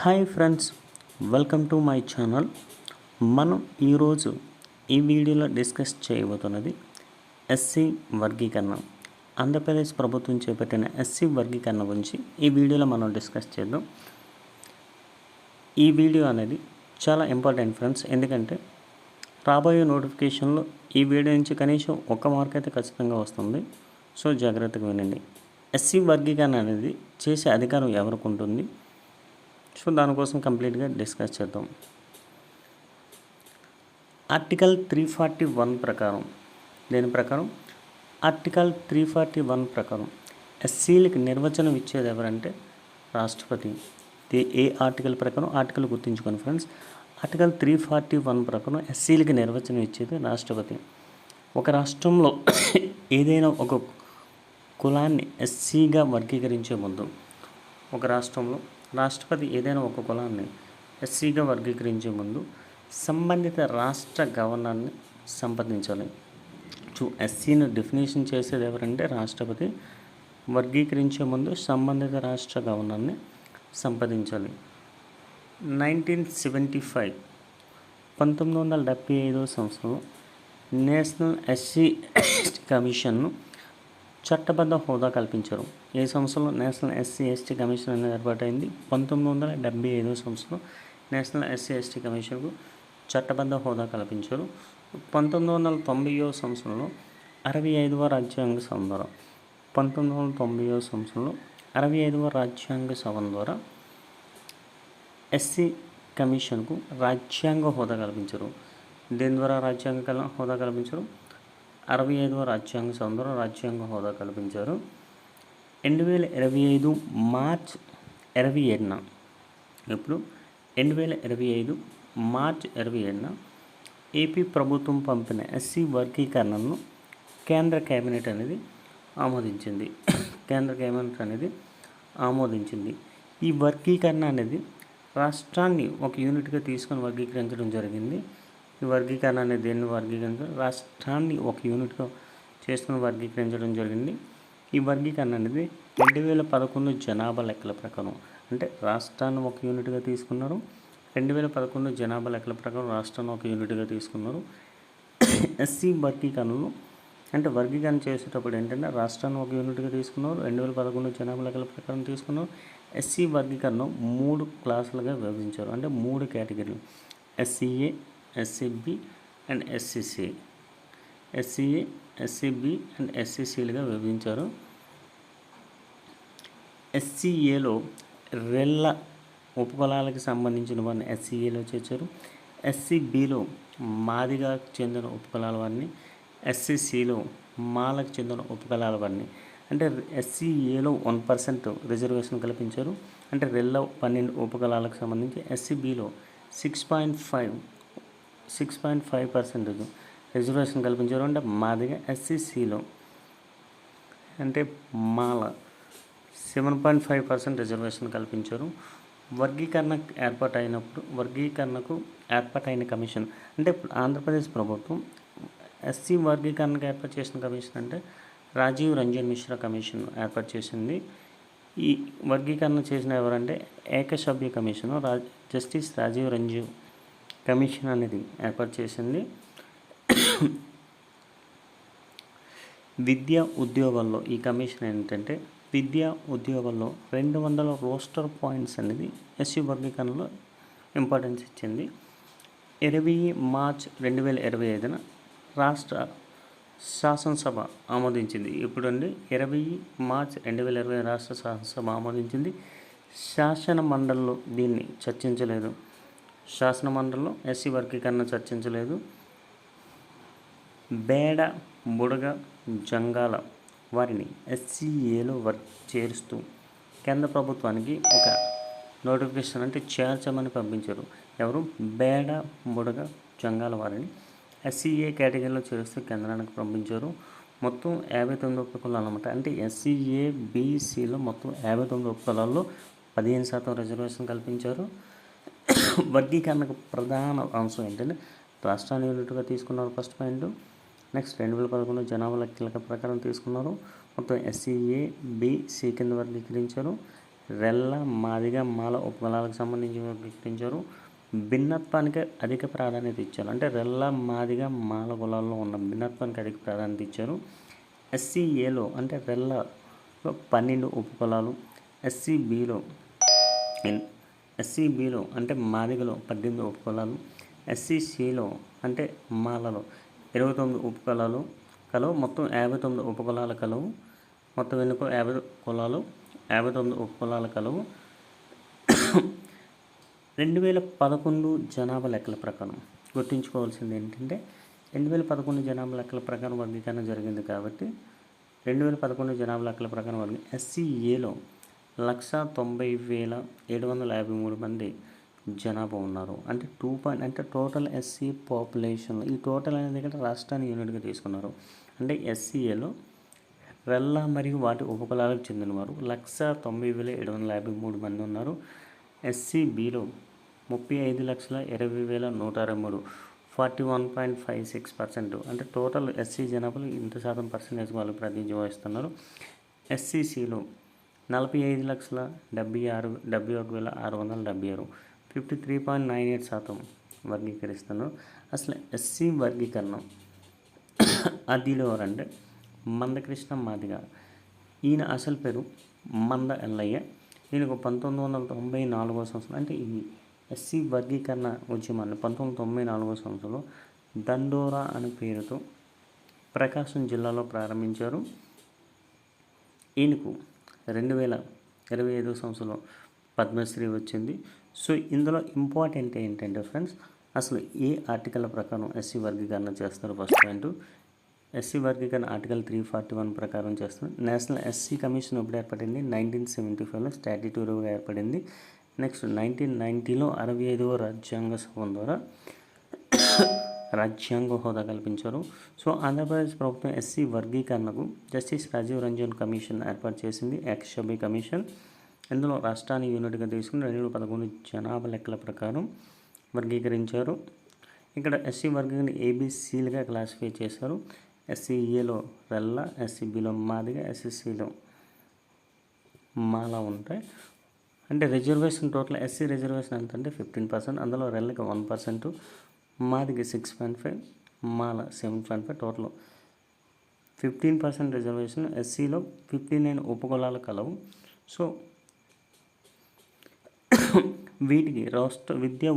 Hi friends welcome to my channel. మనం ఈరోజు ఈ వీడియోలో డిస్కస్ చేయబోతున్నది ఎస్సీ వర్గీకరణ. ఆంధ్రప్రదేశ్ ప్రభుత్వం చేపట్టిన ఎస్సీ వర్గీకరణ గురించి ఈ వీడియోలో మనం డిస్కస్ చేద్దాం. ఈ వీడియో అనేది చాలా ఇంపార్టెంట్ ఫ్రెండ్స్ ఎందుకంటే రాబోయే నోటిఫికేషన్లో ఈ వీడియో నుంచి కనీసం ఒక్క మార్క్ అయితే ఖచ్చితంగా వస్తుంది. సో జాగ్రత్తగా వినండి. ఎస్సీ వర్గీకరణ అనేది చేసే అధికారం ఎవరికి ఉంటుంది? సో దానికోసం కంప్లీట్గా డిస్కస్ చేద్దాం. ఆర్టికల్ త్రీ ఫార్టీ వన్ ప్రకారం దేని ప్రకారం? ఆర్టికల్ త్రీ ఫార్టీ వన్ ప్రకారం ఎస్సీలకి నిర్వచనం ఇచ్చేది ఎవరంటే రాష్ట్రపతి. ఏ ఆర్టికల్ ప్రకారం? ఆర్టికల్ గుర్తుంచుకోండి friends. Article three forty one ప్రకారం ఎస్సీలకి నిర్వచనం ఇచ్చేది రాష్ట్రపతి. ఒక రాష్ట్రంలో ఏదైనా ఒక కులాన్ని ఎస్సీగా వర్గీకరించే ముందు ఒక రాష్ట్రంలో రాష్ట్రపతి ఏదైనా ఒక కులాన్ని ఎస్సీగా వర్గీకరించే ముందు సంబంధిత రాష్ట్ర గవర్నర్ని సంప్రదించాలి. చూ ఎస్సీని డెఫినేషన్ చేసేది ఎవరంటే రాష్ట్రపతి. వర్గీకరించే ముందు సంబంధిత రాష్ట్ర గవర్నర్ని సంప్రదించాలి. నైన్టీన్ సెవెంటీ ఫైవ్ పంతొమ్మిది వందల డెబ్బై ఐదో సంవత్సరంలో నేషనల్ ఎస్సీ కమిషన్ను చట్టబద్ధ హోదా కల్పించారు. ఏ సంవత్సరంలో నేషనల్ ఎస్సీ ఎస్టీ కమిషన్ అనేది ఏర్పాటైంది? పంతొమ్మిది వందల డెబ్బై ఐదో సంవత్సరంలో నేషనల్ ఎస్సీ ఎస్టీ కమిషన్కు చట్టబద్ధ హోదా కల్పించారు. పంతొమ్మిది వందల తొంభైయో సంవత్సరంలో అరవై ఐదవ రాజ్యాంగ సభ ద్వారా పంతొమ్మిది వందల తొంభైయో సంవత్సరంలో అరవై ఐదవ రాజ్యాంగ సభ ద్వారా ఎస్సీ కమిషన్కు రాజ్యాంగ హోదా కల్పించారు. దీని ద్వారా రాజ్యాంగ కల- హోదా కల్పించారు? అరవై ఐదవ రాజ్యాంగ సభ రాజ్యాంగ హోదా కల్పించారు. రెండు వేల ఇరవై ఐదు మార్చ్ ఇరవై ఏడున ఇప్పుడు రెండు వేల ఇరవై ఐదు మార్చ్ ఇరవై ఏడున ఏపీ ప్రభుత్వం పంపిన ఎస్సీ వర్గీకరణను కేంద్ర కేబినెట్ అనేది ఆమోదించింది. కేంద్ర కేబినెట్ అనేది ఆమోదించింది. ఈ వర్గీకరణ అనేది రాష్ట్రాన్ని ఒక యూనిట్గా తీసుకొని వర్గీకరించడం జరిగింది. ఈ వర్గీకరణ అనేది దేన్ని వర్గీకరించడం రాష్ట్రాన్ని ఒక యూనిట్గా చేసుకుని వర్గీకరించడం జరిగింది. ఈ వర్గీకరణ అనేది రెండు వేల పదకొండు జనాభా లెక్కల ప్రకారం అంటే రాష్ట్రాన్ని ఒక యూనిట్గా తీసుకున్నారు. రెండు వేల పదకొండు జనాభా లెక్కల ప్రకారం రాష్ట్రాన్ని ఒక యూనిట్గా తీసుకున్నారు. ఎస్సీ వర్గీకరణలో అంటే వర్గీకరణ చేసేటప్పుడు ఏంటంటే రాష్ట్రాన్ని ఒక యూనిట్గా తీసుకున్నారు రెండు వేల పదకొండు జనాభా లెక్కల ప్రకారం తీసుకున్నారు. ఎస్సీ వర్గీకరణ మూడు క్లాసులుగా విభజించారు అంటే మూడు కేటగిరీలు. SCA SCB and SCC SCA SCB and ఎస్సిసిలుగా విభజించారు ఎస్సీఏలో రెల్ల ఉపకులాలకు సంబంధించిన వారిని ఎస్సీఏలో చేర్చారు ఎస్సీబీలో మాదిగా చెందిన ఉపకులాల వారిని ఎస్సీసీలో మాలకు చెందిన ఉపకులాల వారిని అంటే ఎస్సీఏలో వన్ పర్సెంట్ రిజర్వేషన్ కల్పించారు అంటే రెల్ల పన్నెండు ఉపకులాలకు సంబంధించి ఎస్సీబీలో six point five six point five percentage reservation కల్పించారు అంటే మాదిగా ఎస్సీసీలో అంటే Mala seven point five percent reservation కల్పించారు. వర్గీకరణ ఏర్పాటు అయినప్పుడు వర్గీకరణకు ఏర్పాటైన కమిషన్ అంటే ఆంధ్రప్రదేశ్ ప్రభుత్వం ఎస్సీ వర్గీకరణకు ఏర్పాటు చేసిన కమిషన్ అంటే రాజీవ్ రంజన్ మిశ్రా కమిషన్ ఏర్పాటు చేసింది. ఈ వర్గీకరణ చేసిన ఎవరంటే ఏకసభ్య కమిషన్ రా జస్టిస్ రాజీవ్ రంజీవ్ కమిషన్ అనేది ఏర్పాటు చేసింది. విద్యా ఉద్యోగాల్లో ఈ కమిషన్ ఏంటంటే విద్యా ఉద్యోగాల్లో రెండు వందల రోస్టర్ పాయింట్స్ అనేది ఎస్సీ వర్గీకరణలో ఇంపార్టెన్స్ ఇచ్చింది. ఇరవై మార్చ్ రెండు వేల ఇరవై ఐదున రాష్ట్ర శాసనసభ ఆమోదించింది. ఇప్పుడండి ఇరవై మార్చ్ రెండు వేల ఇరవై రాష్ట్ర శాసనసభ ఆమోదించింది. శాసన మండలిలో దీన్ని చర్చించలేదు. శాసనమండలిలో ఎస్సీ వర్గీకరణ చర్చించలేదు. బేడ బుడగ జంగాల వారిని ఎస్సీఏలో వర్క్ చేరుస్తూ కేంద్ర ప్రభుత్వానికి ఒక నోటిఫికేషన్ అంటే చేర్చమని పంపించారు. ఎవరు? బేడ బుడగ జంగాల వారిని ఎస్సీఏ కేటగిరీలో చేరుస్తూ కేంద్రానికి పంపించారు. మొత్తం యాభై తొమ్మిది ఉపకులాలు అనమాట అంటే ఎస్సీఏ బీసీలో మొత్తం యాభై తొమ్మిది ఉపకులాల్లో పదిహేను శాతం రిజర్వేషన్ కల్పించారు. వర్గీకరణకు ప్రధాన అంశం ఏంటంటే రాష్ట్రాన్ని యూనిట్గా తీసుకున్నారు ఫస్ట్ పాయింట్. నెక్స్ట్ రెండు వేల పదకొండు జనాభా లెక్కల ప్రకారం తీసుకున్నారు. మొత్తం ఎస్సీఏ బి కింద వర్గీకరించారు. రెల్ల మాదిగ మాల ఉపకులాలకు సంబంధించి వర్గీకరించారు. భిన్నత్వానికి అధిక ప్రాధాన్యత ఇచ్చారు. అంటే రెల్ల మాదిగ మాల కులాల్లో ఉన్న భిన్నత్వానికి అధిక ప్రాధాన్యత ఇచ్చారు. ఎస్సీఏలో అంటే రెల్లలో పన్నెండు ఉపకులాలు ఎస్సీబీలో ఎస్సీబీలో అంటే మాదిగలో పద్దెనిమిది ఉపకులాలు ఎస్సీసీలో అంటే మాలలో ఇరవై తొమ్మిది ఉపకులాలు కలవు మొత్తం యాభై తొమ్మిది ఉపకులాల కలవు. మొత్తం ఎన్నుకో యాభై కులాలు యాభై తొమ్మిది ఉపకులాల కలవు. రెండు వేల పదకొండు జనాభా లెక్కల ప్రకారం గుర్తుంచుకోవాల్సింది ఏంటంటే రెండు వేల పదకొండు జనాభా లెక్కల ప్రకారం వర్గీకరణ జరిగింది కాబట్టి రెండు వేల పదకొండు జనాభా లెక్కల ప్రకారం వర్గీ ఎస్సీఏలో లక్ష తొంభై వేల ఏడు వందల యాభై మూడు మంది జనాభా ఉన్నారు. అంటే టూ పాయింట్ అంటే టోటల్ ఎస్సీ పాపులేషన్ ఈ టోటల్ అనేది ఇక్కడ రాష్ట్రాన్ని యూనిట్గా తీసుకున్నారు. అంటే ఎస్సీఏలో రెల్ల మరియు వాటి ఉపకులాలకు చెందినవారు. లక్ష తొంభై వేల ఏడు వందల యాభై మూడు మంది ఉన్నారు. ఎస్సీబీలో ముప్పై ఐదు లక్షల ఇరవై వేల నూట అరవై మూడు forty one point five six percent. అంటే టోటల్ ఎస్సీ జనాభాలో ఇంత శాతం పర్సెంటేజ్ వాళ్ళు ప్రతినిధి వహిస్తున్నారు ఎస్సీసీలో నలభై ఐదు లక్షల డెబ్బై ఆరు డెబ్బై ఒక వేల ఆరు వందల డెబ్బై ఆరు. Fifty three point nine eight శాతం వర్గీకరిస్తున్నారు. అసలు ఎస్సీ వర్గీకరణ అదిలో ఎవరంటే మందకృష్ణ మాదిగ. ఈయన అసలు పేరు మంద ఎల్లయ్య. ఈయనకు పంతొమ్మిది వందల తొంభై నాలుగో సంవత్సరం. అంటే ఈ ఎస్సీ వర్గీకరణ ఉద్యమాన్ని పంతొమ్మిది తొంభై నాలుగో సంవత్సరంలో దండోరా అనే పేరుతో ప్రకాశం జిల్లాలో ప్రారంభించారు. ఈయనకు రెండు వేల ఇరవై ఐదో సంవత్సరంలో పద్మశ్రీ వచ్చింది. సో ఇందులో ఇంపార్టెంట్ ఏంటంటే ఫ్రెండ్స్ అసలు ఏ ఆర్టికల్ ప్రకారం ఎస్సీ వర్గీకరణ చేస్తారు ఫస్ట్ పాయింట్? ఎస్సీ వర్గీకరణ ఆర్టికల్ త్రీ ఫార్టీ వన్ ప్రకారం చేస్తారు నేషనల్ ఎస్సీ కమిషన్ ఎప్పుడు ఏర్పడింది నైన్టీన్ సెవెంటీ ఫైవ్లో స్టాట్యూటరీగా ఏర్పడింది. నెక్స్ట్ నైన్టీన్ నైంటీలో అరవై ఐదవ రాజ్యాంగ సభం ద్వారా రాజ్యాంగ హోదా కల్పించారు. సో ఆంధ్రప్రదేశ్ ప్రభుత్వం ఎస్సీ వర్గీకరణకు జస్టిస్ రాజీవ్ రంజన్ కమిషన్ ఏర్పాటు చేసింది. ఎక్స్షబీ కమిషన్. ఇందులో రాష్ట్రాన్ని యూనిట్గా తీసుకుని రెండు వేల పదకొండు జనాభా లెక్కల ప్రకారం వర్గీకరించారు. ఇక్కడ ఎస్సీ వర్గీకరణ ఏబిసిలుగా క్లాసిఫై చేశారు. ఎస్సీఏలో రెల్ల ఎస్సీబీలో మాదిగా ఎస్ఎస్సిలో మాలా ఉంటాయి. అంటే రిజర్వేషన్ టోటల్ ఎస్సీ రిజర్వేషన్ ఎంత అంటే ఫిఫ్టీన్ పర్సెంట్. అందులో రెల్లకి one percent. మాదికి six point five Mala seven point five total fifteen percent reservation ఎస్సీలో fifty nine ఉపకులాలు కలవు. సో వీటికి రాష్ట్ర విద్యా